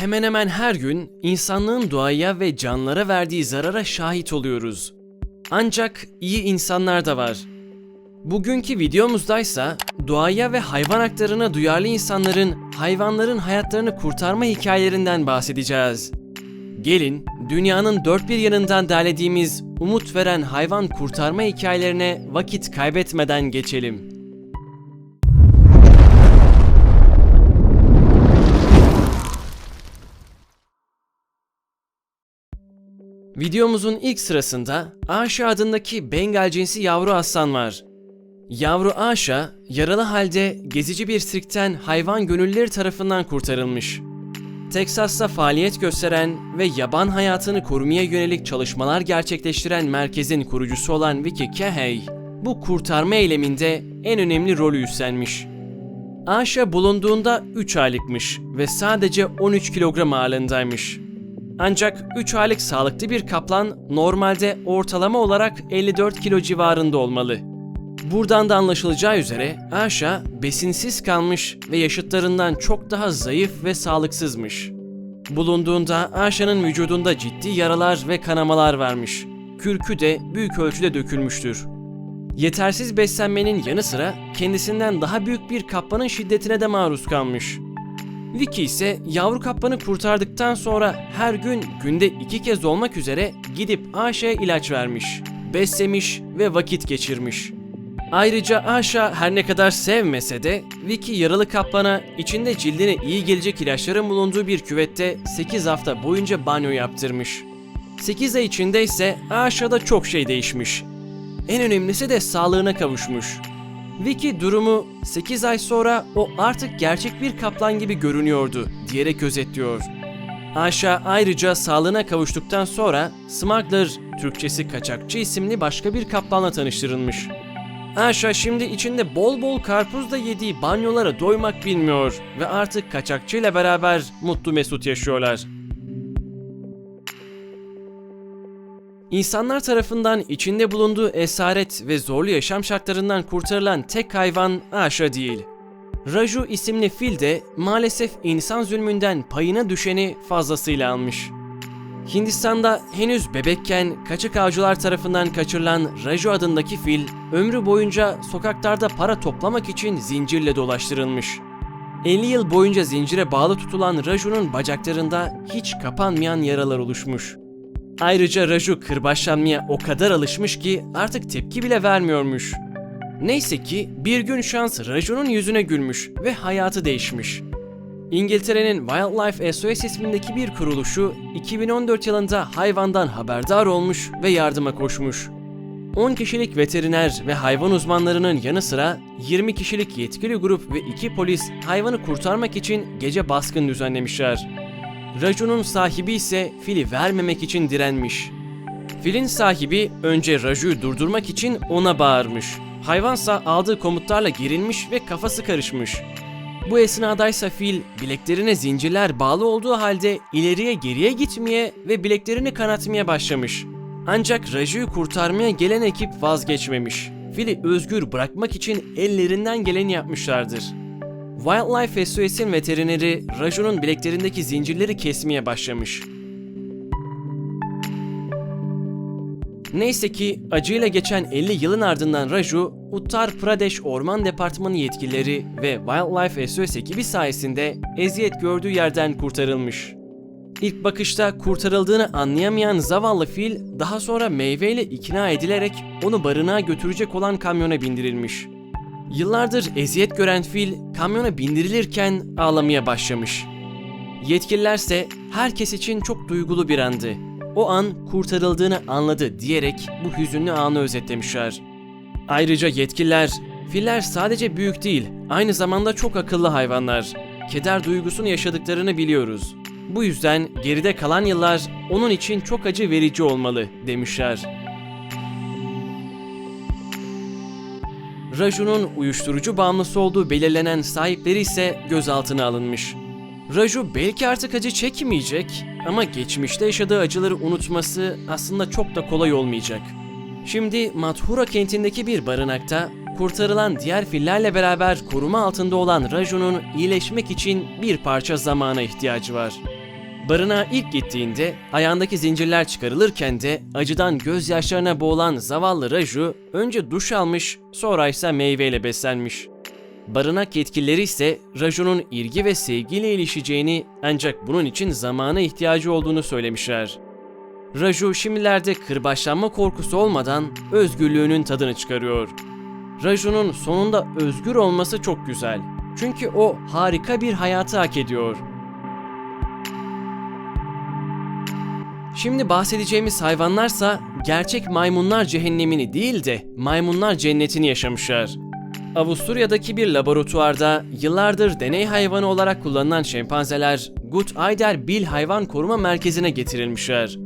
Hemen hemen her gün insanlığın doğaya ve canlılara verdiği zarara şahit oluyoruz. Ancak iyi insanlar da var. Bugünkü videomuzdaysa doğaya ve hayvan haklarına duyarlı insanların hayvanların hayatlarını kurtarma hikayelerinden bahsedeceğiz. Gelin dünyanın dört bir yanından derlediğimiz umut veren hayvan kurtarma hikayelerine vakit kaybetmeden geçelim. Videomuzun ilk sırasında Aşa adındaki Bengal cinsi yavru aslan var. Yavru Aşa, yaralı halde gezici bir sirkten hayvan gönüllüleri tarafından kurtarılmış. Teksas'ta faaliyet gösteren ve yaban hayatını korumaya yönelik çalışmalar gerçekleştiren merkezin kurucusu olan Vicky Cahey, bu kurtarma eyleminde en önemli rolü üstlenmiş. Aşa bulunduğunda 3 aylıkmış ve sadece 13 kilogram ağırlığındaymış. Ancak 3 aylık sağlıklı bir kaplan normalde ortalama olarak 54 kilo civarında olmalı. Buradan da anlaşılacağı üzere Aşa besinsiz kalmış ve yaşıtlarından çok daha zayıf ve sağlıksızmış. Bulunduğunda Aşa'nın vücudunda ciddi yaralar ve kanamalar varmış. Kürkü de büyük ölçüde dökülmüştür. Yetersiz beslenmenin yanı sıra kendisinden daha büyük bir kaplanın şiddetine de maruz kalmış. Vicky ise yavru kaplanı kurtardıktan sonra her gün günde iki kez olmak üzere gidip Aşa'ya ilaç vermiş, beslemiş ve vakit geçirmiş. Ayrıca Aşa her ne kadar sevmese de Vicky yaralı kaplana içinde cildine iyi gelecek ilaçların bulunduğu bir küvette 8 hafta boyunca banyo yaptırmış. 8 ay içinde ise Aşa'da çok şey değişmiş. En önemlisi de sağlığına kavuşmuş. Vicky durumu 8 ay sonra o artık gerçek bir kaplan gibi görünüyordu diyerek özetliyor. Aşa ayrıca sağlığına kavuştuktan sonra Smuggler, Türkçesi kaçakçı isimli başka bir kaplanla tanıştırılmış. Aşa şimdi içinde bol bol karpuz da yediği banyolara doymak bilmiyor ve artık kaçakçıyla beraber mutlu mesut yaşıyorlar. İnsanlar tarafından içinde bulunduğu esaret ve zorlu yaşam şartlarından kurtarılan tek hayvan Aşa değil. Raju isimli fil de maalesef insan zulmünden payına düşeni fazlasıyla almış. Hindistan'da henüz bebekken kaçak avcılar tarafından kaçırılan Raju adındaki fil, ömrü boyunca sokaklarda para toplamak için zincirle dolaştırılmış. 50 yıl boyunca zincire bağlı tutulan Raju'nun bacaklarında hiç kapanmayan yaralar oluşmuş. Ayrıca Raju kırbaçlanmaya o kadar alışmış ki artık tepki bile vermiyormuş. Neyse ki bir gün şans Raju'nun yüzüne gülmüş ve hayatı değişmiş. İngiltere'nin Wildlife SOS ismindeki bir kuruluşu 2014 yılında hayvandan haberdar olmuş ve yardıma koşmuş. 10 kişilik veteriner ve hayvan uzmanlarının yanı sıra 20 kişilik yetkili grup ve 2 polis hayvanı kurtarmak için gece baskın düzenlemişler. Raju'nun sahibi ise fili vermemek için direnmiş. Filin sahibi önce Raju'yu durdurmak için ona bağırmış. Hayvansa aldığı komutlarla gerilmiş ve kafası karışmış. Bu esnadaysa fil bileklerine zincirler bağlı olduğu halde ileriye geriye gitmeye ve bileklerini kanatmaya başlamış. Ancak Raju'yu kurtarmaya gelen ekip vazgeçmemiş. Fili özgür bırakmak için ellerinden geleni yapmışlardır. Wildlife SOS'in veterineri Raju'nun bileklerindeki zincirleri kesmeye başlamış. Neyse ki acıyla geçen 50 yılın ardından Raju, Uttar Pradesh Orman Departmanı yetkilileri ve Wildlife SOS ekibi sayesinde eziyet gördüğü yerden kurtarılmış. İlk bakışta kurtarıldığını anlayamayan zavallı fil daha sonra meyveyle ikna edilerek onu barınağa götürecek olan kamyona bindirilmiş. Yıllardır eziyet gören fil kamyona bindirilirken ağlamaya başlamış. Yetkililerse herkes için çok duygulu bir andı. O an kurtarıldığını anladı diyerek bu hüzünlü anı özetlemişler. Ayrıca yetkililer, filler sadece büyük değil, aynı zamanda çok akıllı hayvanlar. Keder duygusunu yaşadıklarını biliyoruz. Bu yüzden geride kalan yıllar onun için çok acı verici olmalı demişler. Raju'nun uyuşturucu bağımlısı olduğu belirlenen sahipleri ise gözaltına alınmış. Raju belki artık acı çekmeyecek ama geçmişte yaşadığı acıları unutması aslında çok da kolay olmayacak. Şimdi Mathura kentindeki bir barınakta kurtarılan diğer fillerle beraber koruma altında olan Raju'nun iyileşmek için bir parça zamana ihtiyacı var. Barınağa ilk gittiğinde ayağındaki zincirler çıkarılırken de acıdan gözyaşlarına boğulan zavallı Raju önce duş almış sonra ise meyveyle beslenmiş. Barınak yetkilileri ise Raju'nun ilgi ve sevgiyle ilişeceğini ancak bunun için zamana ihtiyacı olduğunu söylemişler. Raju şimdilerde kırbaçlanma korkusu olmadan özgürlüğünün tadını çıkarıyor. Raju'nun sonunda özgür olması çok güzel. Çünkü o harika bir hayatı hak ediyor. Şimdi bahsedeceğimiz hayvanlarsa gerçek maymunlar cehennemini değil de maymunlar cennetini yaşamışlar. Avusturya'daki bir laboratuvarda yıllardır deney hayvanı olarak kullanılan şempanzeler Gut Eider Bil Hayvan Koruma Merkezi'ne getirilmişler.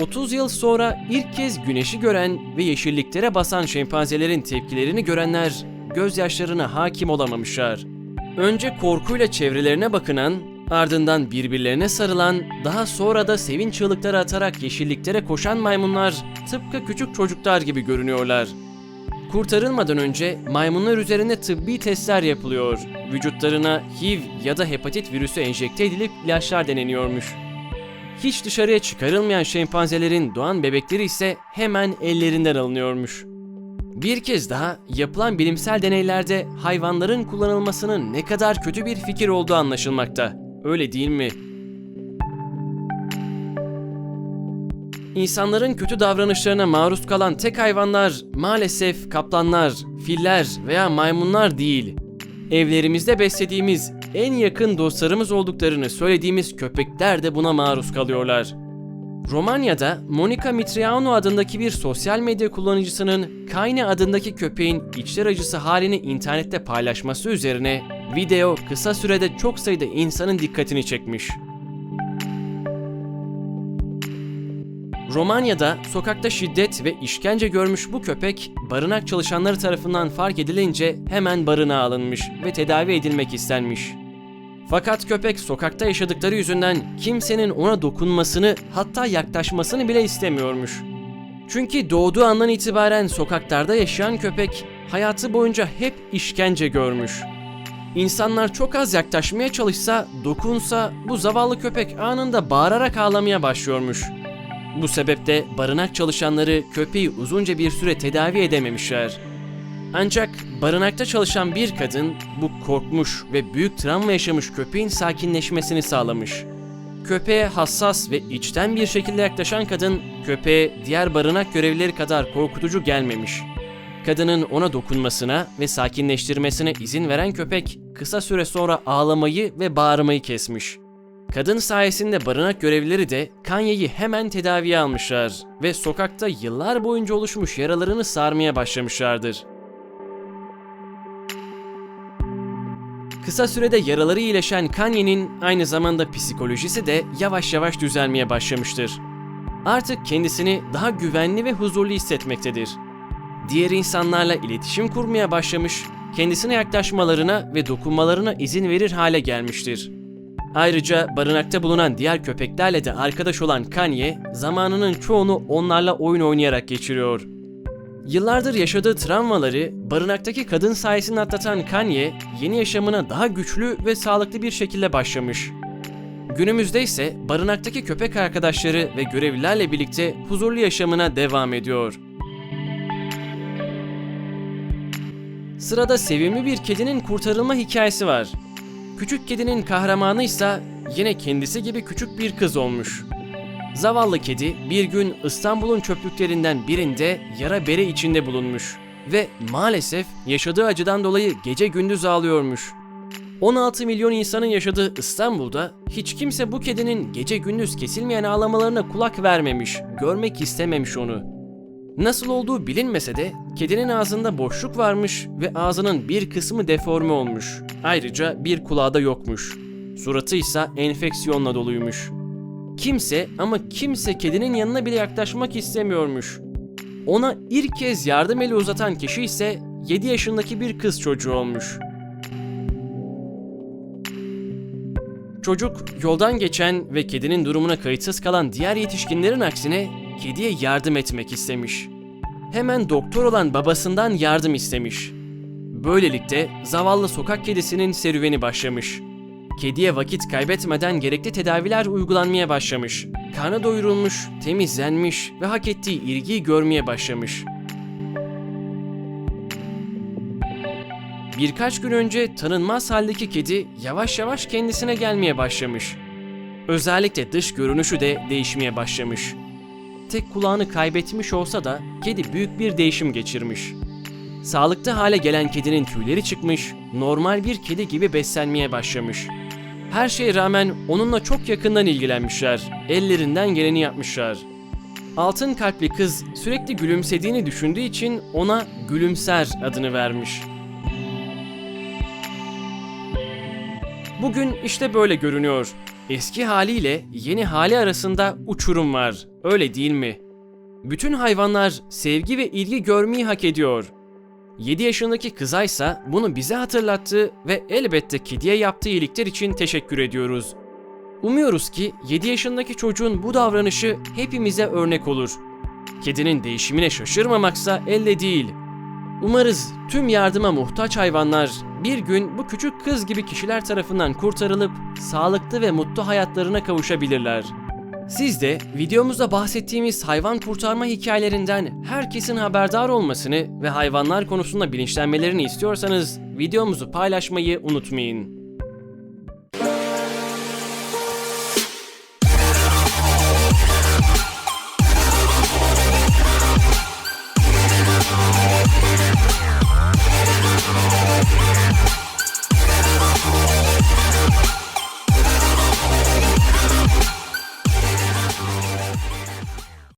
30 yıl sonra ilk kez güneşi gören ve yeşilliklere basan şempanzelerin tepkilerini görenler gözyaşlarına hakim olamamışlar. Önce korkuyla çevrelerine bakınan, ardından birbirlerine sarılan, daha sonra da sevinç çığlıkları atarak yeşilliklere koşan maymunlar tıpkı küçük çocuklar gibi görünüyorlar. Kurtarılmadan önce maymunlar üzerinde tıbbi testler yapılıyor. Vücutlarına HIV ya da hepatit virüsü enjekte edilip ilaçlar deneniyormuş. Hiç dışarıya çıkarılmayan şempanzelerin doğan bebekleri ise hemen ellerinden alınıyormuş. Bir kez daha yapılan bilimsel deneylerde hayvanların kullanılmasının ne kadar kötü bir fikir olduğu anlaşılmakta. Öyle değil mi? İnsanların kötü davranışlarına maruz kalan tek hayvanlar maalesef kaplanlar, filler veya maymunlar değil. Evlerimizde beslediğimiz en yakın dostlarımız olduklarını söylediğimiz köpekler de buna maruz kalıyorlar. Romanya'da Monica Mitriano adındaki bir sosyal medya kullanıcısının Kayne adındaki köpeğin içler acısı halini internette paylaşması üzerine video kısa sürede çok sayıda insanın dikkatini çekmiş. Romanya'da sokakta şiddet ve işkence görmüş bu köpek barınak çalışanları tarafından fark edilince hemen barınağa alınmış ve tedavi edilmek istenmiş. Fakat köpek sokakta yaşadıkları yüzünden kimsenin ona dokunmasını hatta yaklaşmasını bile istemiyormuş. Çünkü doğduğu andan itibaren sokaklarda yaşayan köpek hayatı boyunca hep işkence görmüş. İnsanlar çok az yaklaşmaya çalışsa, dokunsa bu zavallı köpek anında bağırarak ağlamaya başlıyormuş. Bu sebeple barınak çalışanları köpeği uzunca bir süre tedavi edememişler. Ancak barınakta çalışan bir kadın bu korkmuş ve büyük travma yaşamış köpeğin sakinleşmesini sağlamış. Köpeğe hassas ve içten bir şekilde yaklaşan kadın köpeğe diğer barınak görevlileri kadar korkutucu gelmemiş. Kadının ona dokunmasına ve sakinleştirmesine izin veren köpek kısa süre sonra ağlamayı ve bağırmayı kesmiş. Kadın sayesinde barınak görevlileri de Kanye'yi hemen tedaviye almışlar ve sokakta yıllar boyunca oluşmuş yaralarını sarmaya başlamışlardır. Kısa sürede yaraları iyileşen Kanye'nin aynı zamanda psikolojisi de yavaş yavaş düzelmeye başlamıştır. Artık kendisini daha güvenli ve huzurlu hissetmektedir. Diğer insanlarla iletişim kurmaya başlamış, kendisine yaklaşmalarına ve dokunmalarına izin verir hale gelmiştir. Ayrıca barınakta bulunan diğer köpeklerle de arkadaş olan Kanye, zamanının çoğunu onlarla oyun oynayarak geçiriyor. Yıllardır yaşadığı travmaları barınaktaki kadın sayesinde atlatan Kanye, yeni yaşamına daha güçlü ve sağlıklı bir şekilde başlamış. Günümüzde ise barınaktaki köpek arkadaşları ve görevlilerle birlikte huzurlu yaşamına devam ediyor. Sırada sevimli bir kedinin kurtarılma hikayesi var. Küçük kedinin kahramanı ise yine kendisi gibi küçük bir kız olmuş. Zavallı kedi bir gün İstanbul'un çöplüklerinden birinde yara bere içinde bulunmuş ve maalesef yaşadığı acıdan dolayı gece gündüz ağlıyormuş. 16 milyon insanın yaşadığı İstanbul'da hiç kimse bu kedinin gece gündüz kesilmeyen ağlamalarına kulak vermemiş, görmek istememiş onu. Nasıl olduğu bilinmese de kedinin ağzında boşluk varmış ve ağzının bir kısmı deforme olmuş. Ayrıca bir kulağı da yokmuş. Suratı ise enfeksiyonla doluymuş. Kimse ama kimse kedinin yanına bile yaklaşmak istemiyormuş. Ona ilk kez yardım eli uzatan kişi ise 7 yaşındaki bir kız çocuğu olmuş. Çocuk yoldan geçen ve kedinin durumuna kayıtsız kalan diğer yetişkinlerin aksine kediye yardım etmek istemiş. Hemen doktor olan babasından yardım istemiş. Böylelikle zavallı sokak kedisinin serüveni başlamış. kediye vakit kaybetmeden gerekli tedaviler uygulanmaya başlamış. Karnı doyurulmuş, temizlenmiş ve hak ettiği ilgiyi görmeye başlamış. Birkaç gün önce tanınmaz haldeki kedi yavaş yavaş kendisine gelmeye başlamış. Özellikle dış görünüşü de değişmeye başlamış. Tek kulağını kaybetmiş olsa da kedi büyük bir değişim geçirmiş. Sağlıklı hale gelen kedinin tüyleri çıkmış, normal bir kedi gibi beslenmeye başlamış. Her şeye rağmen onunla çok yakından ilgilenmişler, ellerinden geleni yapmışlar. Altın kalpli kız sürekli gülümsediğini düşündüğü için ona Gülümser adını vermiş. Bugün işte böyle görünüyor. Eski haliyle yeni hali arasında uçurum var. Öyle değil mi? Bütün hayvanlar sevgi ve ilgi görmeyi hak ediyor. 7 yaşındaki kızaysa bunu bize hatırlattı ve elbette kediye yaptığı iyilikler için teşekkür ediyoruz. Umuyoruz ki 7 yaşındaki çocuğun bu davranışı hepimize örnek olur. Kedinin değişimine şaşırmamaksa elde değil. Umarız tüm yardıma muhtaç hayvanlar bir gün bu küçük kız gibi kişiler tarafından kurtarılıp sağlıklı ve mutlu hayatlarına kavuşabilirler. Siz de videomuzda bahsettiğimiz hayvan kurtarma hikayelerinden herkesin haberdar olmasını ve hayvanlar konusunda bilinçlenmelerini istiyorsanız videomuzu paylaşmayı unutmayın. Yeah.